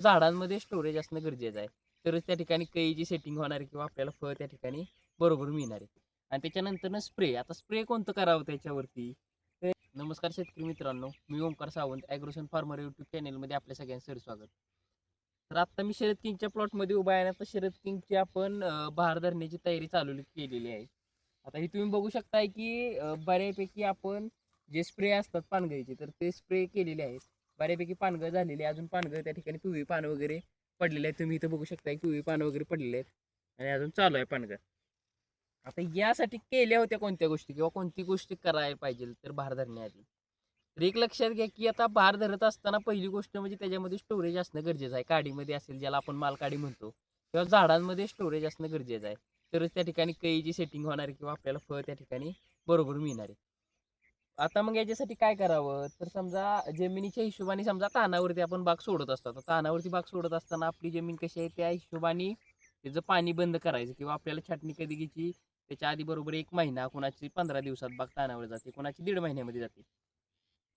झाडांमध्ये स्टोरेज असणं गरजेचं आहे. तरच त्या ठिकाणी कैची सेटिंग होणार आहे किंवा आपल्याला फळ त्या ठिकाणी बरोबर मिळणार आहे आणि त्याच्यानंतर स्प्रे आता स्प्रे कोणतं करावं त्याच्यावरती? नमस्कार शेतकरी मित्रांनो मी Omkar Sawant Agrosan farmer YouTube चॅनलमध्ये आपल्या सगळ्यांचं स्वागत. तर आत्ता मी शरद किंगच्या प्लॉटमध्ये उभा आहे आता शरद किंगची आपण अं, बहार धरण्याची तयारी चालू केलेली आहे. आता हे तुम्ही बघू शकताय की बऱ्यापैकी आपण जे स्प्रे असतात पानगळीचे तर ते स्प्रे केलेले आहेत. बऱ्यापैकी पानगळ झालेली आहे. अजून पानगळ त्या ठिकाणी पिवळी पानं वगैरे पडलेले आहेत. तुम्ही इथं बघू शकता पिवळी पानं वगैरे पडलेले आहेत. आणि अजून चालू आहे पानगळ. आता यासाठी केल्या होत्या कोणत्या गोष्टी? किंवा कोणती गोष्टी करायला पाहिजे तर भार धरण्याआधी तर एक लक्षात घ्या की आता भार धरत असताना पहिली गोष्ट म्हणजे त्याच्यामध्ये स्टोरेज असणं गरजेचं आहे. काडीमध्ये असेल ज्याला आपण माल काडी म्हणतो. किंवा झाडांमध्ये स्टोरेज असणं गरजेचं आहे. तरच त्या ठिकाणी कैची सेटिंग होणार किंवा आपल्याला फळ त्या ठिकाणी बरोबर मिळणार आहे. आता मग याच्यासाठी काय करावं? तर समजा जमिनीच्या हिशोबाने समजा तानावरती आपण बाग सोडत असतो. कानावरती तानावरती बाग सोडत असताना आपली जमीन कशी आहे? त्या हिशोबाने त्याचं पाणी बंद करायचं किंवा आपल्याला छाटणी कधी घ्यायची? त्याच्या आधी बरोबर एक महिना कोणाची पंधरा दिवसात बाग तानावर जाते कोणाची दीड महिन्यामध्ये जाते.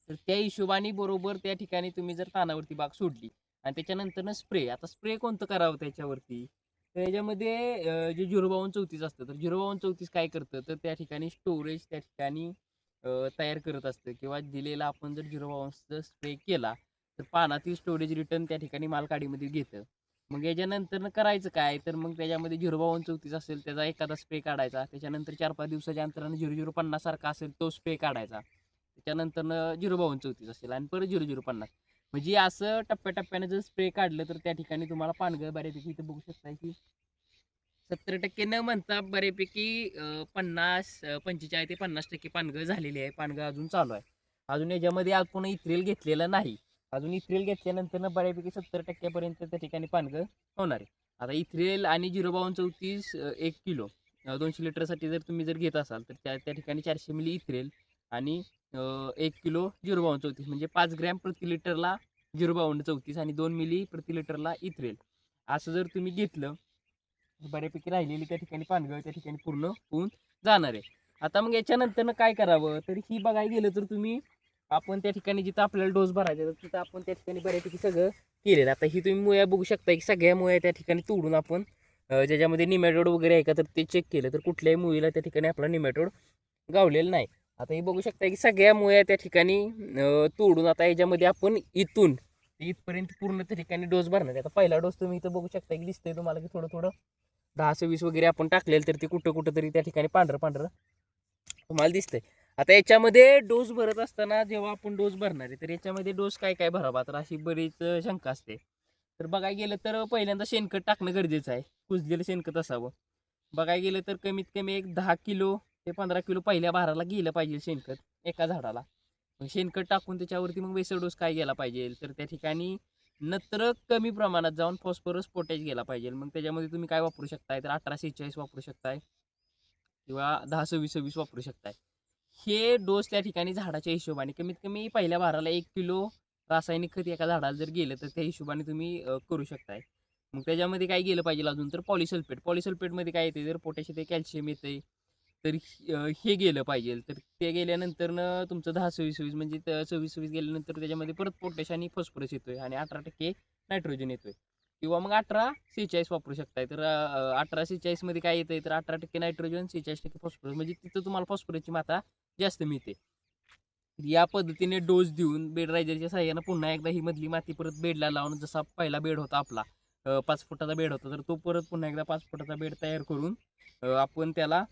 तर त्या हिशोबाने बरोबर त्या ठिकाणी तुम्ही जर तानावरती बाग सोडली आणि त्याच्यानंतर स्प्रे आता स्प्रे कोणतं करावं त्याच्यावरती? तर याच्यामध्ये जे झिरो बावन्न चौतीस असतं तर झिरो बावन्न चौतीस काय करतं? तर त्या ठिकाणी स्टोरेज त्या ठिकाणी तयार करत असतं किंवा दिलेला आपण जर झिरो बावन्नचा स्प्रे केला तर पानातील स्टोरेज रिटर्न त्या ठिकाणी मालकाडीमध्ये घेतं. मग याच्यानंतर करायचं काय? तर मग त्याच्यामध्ये झिरो बावन्न चौतीस असेल त्याचा एखादा स्प्रे काढायचा. त्याच्यानंतर चार पाच दिवसाच्या अंतराने झिरो झिरो पन्नास सारखा असेल तो स्प्रे काढायचा. त्याच्यानंतर झिरो बावन्न चौतीस असेल आणि परत झिरो झिरो पन्नास. म्हणजे असं टप्प्याटप्प्याने जर स्प्रे काढलं तर त्या ठिकाणी तुम्हाला पानगळ बऱ्यापैकी इथं बघू शकता की सत्तर टक्के न म्हणता बऱ्यापैकी पन्नास पंचेचाळीस ते पन्नास टक्के पानगळ झालेली आहे. पानगळ अजून चालू आहे. अजून याच्यामध्ये आपण इथ्रेल घेतलेलं नाही. अजून इथ्रेल घेतल्यानंतर बऱ्यापैकी सत्तर टक्क्यापर्यंत त्या ठिकाणी पानगळ होणार आहे. आता इथ्रेल आणि झिरो बावन्न चौतीस एक किलो दोनशे लिटरसाठी जर तुम्ही जर घेत असाल तर त्या त्या ठिकाणी चारशे मिली इथ्रेल आणि एक किलो झिरो बावन्न चौतीस म्हणजे पाच ग्रॅम प्रति लिटरला झिरो बावन्न चौतीस आणि दोन मिली प्रति लिटरला इथ्रेल असं जर तुम्ही घेतलं बऱ्यापैकी राहिलेली त्या ठिकाणी पानगळ त्या ठिकाणी पूर्ण होऊन जाणार आहे. आता मग याच्यानंतरनं काय करावं? तर ही बघायला गेलं तर तुम्ही आपण त्या ठिकाणी जिथं आपल्याला डोस भरायचा तर तिथं आपण त्या ठिकाणी बऱ्यापैकी सगळं केलेलं आता ही तुम्ही मुया बघू शकता की सगळ्या मुया त्या ठिकाणी तोडून आपण ज्याच्यामध्ये निमॅटोड वगैरे आहे का तर ते चेक केलं तर कुठल्याही मुळीला त्या ठिकाणी आपला निमॅटोड गावलेलं नाही. आता हे बघू शकता की सगळ्या मुया त्या ठिकाणी तोडून आता याच्यामध्ये आपण इथून इथपर्यंत पूर्ण त्या ठिकाणी डोस भरणार आहे. आता पहिला डोस तुम्ही इथं बघू शकता की दिसतंय तुम्हाला की थोडं थोडं दहा सव्वीस वगैरे आपण टाकलेलं तर ते कुठं कुठं तरी त्या ठिकाणी पांढरं पांढरं तुम्हाला दिसतंय. आता याच्यामध्ये डोस भरत असताना जेव्हा आपण डोस भरणार आहे तर याच्यामध्ये डोस काय काय भरावा? तर अशी बरीच शंका असते. तर बघायला गेलं तर पहिल्यांदा शेणखत टाकणं गरजेचं आहे. कुजलेलं शेणखत असावं. बघायला गेलं तर कमीत कमी एक दहा किलो ते पंधरा किलो पहिल्या भाराला गेलं पाहिजे शेणखत एका झाडाला. मग शेणखत टाकून त्याच्यावरती मग वेसळ डोस काय गेला पाहिजे? तर त्या ठिकाणी नत्र कमी प्रमाणात जाऊन फॉस्फरस पोटॅश गेला पाहिजे. मग त्याच्यामध्ये तुम्ही काय वापरू शकताय? तर अठराशे चाळीस वापरू शकताय. किंवा दहा सव्वीस सव्वीस वापरू शकताय. हे डोस त्या ठिकाणी झाडाच्या हिशोबाने कमीत कमी पहिल्या भाराला एक किलो रासायनिक खत एका झाडाला जर गेलं तर त्या हिशोबाने तुम्ही करू शकताय. मग त्याच्यामध्ये काय गेलं पाहिजे अजून? तर पॉलिसल्फेट. पॉलिसल्फेटमध्ये काय येते जर पोटॅश येते कॅल्शियम येते तर हे गेलं पाहिजे. तर ते गेल्यानंतर न तुमचं दहा सव्वीस सव्वीस म्हणजे सव्वीस सव्वीस गेल्यानंतर त्याच्यामध्ये परत पोटॅश आणि फॉस्फरस येतोय आणि अठरा टक्के नायट्रोजन येतोय. किंवा मग अठरा सेहेचाळीस वापरू शकताय. तर अठरा सेहेचाळीसमध्ये काय येतंय? तर अठरा टक्के नायट्रोजन सेहेचाळीस टक्के फॉस्फरस. म्हणजे तिथं तुम्हाला फॉस्फरसची मात्रा जास्त मिळते. या पद्धतीने डोस देऊन बेड रायझरच्या सहाय्यानं पुन्हा एकदा ही मधली माती परत बेडला लावून जसा पहिला बेड होता आपला पाच फुटाचा बेड होता तर तो परत पुन्हा एकदा पाच फुटाचा बेड तयार करून आपण त्याला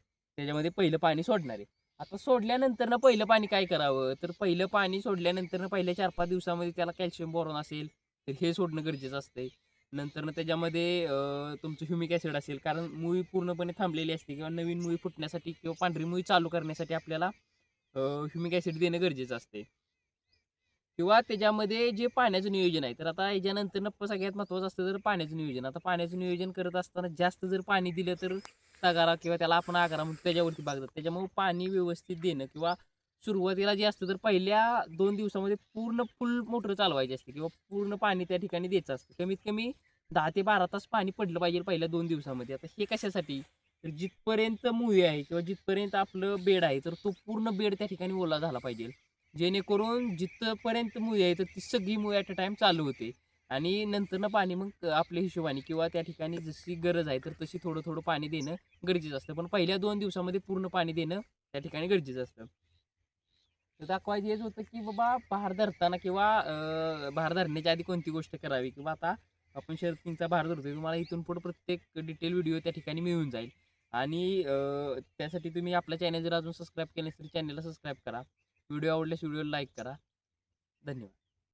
त्याच्यामध्ये पहिलं पाणी सोडणार आहे. आता सोडल्यानंतर ना पहिलं पाणी काय करावं? तर पहिलं पाणी सोडल्यानंतर पहिल्या चार पाच दिवसामध्ये त्याला कॅल्शियम बोरॉन असेल तर हे सोडणं गरजेचं असते नंतर ना त्याच्यामध्ये तुमचं ह्युमिक ॲसिड असेल कारण मुळी पूर्णपणे थांबलेली असते किंवा नवीन मुळी फुटण्यासाठी किंवा पांढरी मुळी चालू करण्यासाठी आपल्याला ह्युमिक ॲसिड देणं गरजेचं असते किंवा त्याच्यामध्ये जे पाण्याचं नियोजन आहे तर आता याच्यानंतर न सगळ्यात महत्त्वाचं असतं तर पाण्याचं नियोजन. आता पाण्याचं नियोजन करत असताना जास्त जर पाणी दिलं तर तगारा किंवा त्याला आपण आगारा म्हणतो त्याच्यावरती बागतात त्याच्यामुळे पाणी व्यवस्थित देणं किंवा सुरुवातीला जे असतं तर पहिल्या दोन दिवसामध्ये पूर्ण फुल मोटर चालवायची असते किंवा पूर्ण पाणी त्या ठिकाणी द्यायचं असतं. कमीत कमी दहा ते बारा तास पाणी पडलं पाहिजे पहिल्या दोन दिवसामध्ये. आता हे कशासाठी? तर जिथपर्यंत मुवी आहे किंवा जिथपर्यंत आपलं बेड आहे तर तो पूर्ण बेड त्या ठिकाणी ओला झाला पाहिजे. जेणेकरून जिथपर्यंत मुवी आहे तर ती सगळी मुवी ॲट अ टाइम चालू होते. आणि नंतरनं पाणी मग आपल्या हिशोबाने किंवा त्या ठिकाणी जशी गरज आहे तर तशी थोडं थोडं पाणी देणं गरजेचं असतं. पण पहिल्या दोन दिवसामध्ये पूर्ण पाणी देणं त्या ठिकाणी गरजेचं असतं. तर दाखवायचं हेच होतं की बाबा भार धरताना किंवा भार धरण्याच्या आधी कोणती गोष्ट करावी? किंवा आता आपण शर्टिंगचा भार धरतोय तुम्हाला इथून पुढे प्रत्येक डिटेल व्हिडिओ त्या ठिकाणी मिळून जाईल. आणि त्यासाठी तुम्ही आपल्या चॅनल जर अजून सबस्क्राईब केलं नसेल तर चॅनलला सबस्क्राईब करा. व्हिडिओ आवडल्यास व्हिडिओला लाईक करा. धन्यवाद.